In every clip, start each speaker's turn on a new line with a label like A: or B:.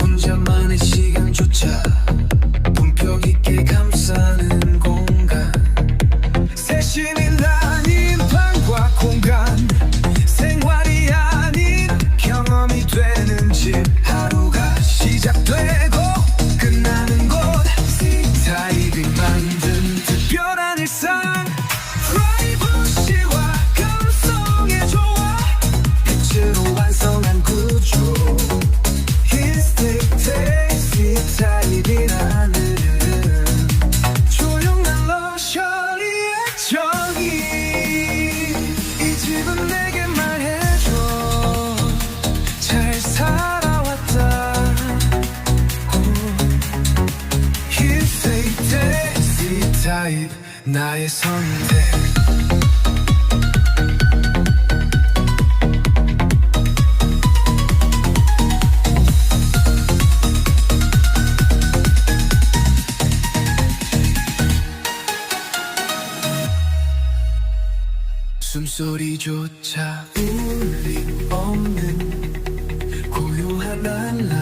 A: 혼자만의 시간조차 타입 나의 선택. 숨소리조차 울림 없는 고요한 안락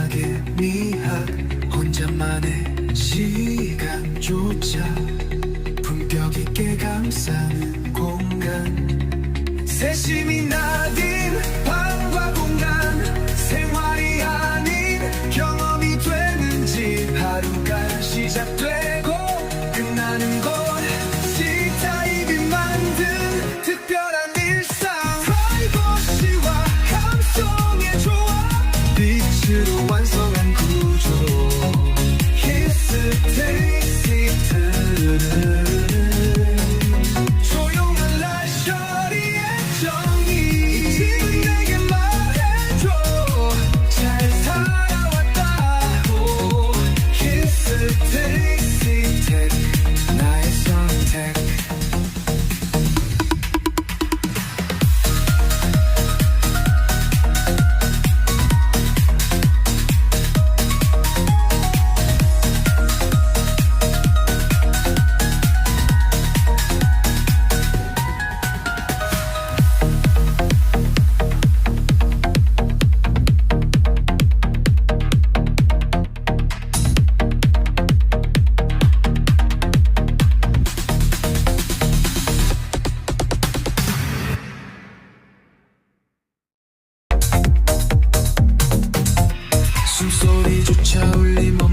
A: 감싸는 공간. 세심이 나딘 방과 공간. 생활이 아닌 경험이 되는 집 하루가 시작되고 끝나는 곳. C타입이 만든 특별한 일상. 프라이버시와 감성의 조화. 빛으로 Shaolin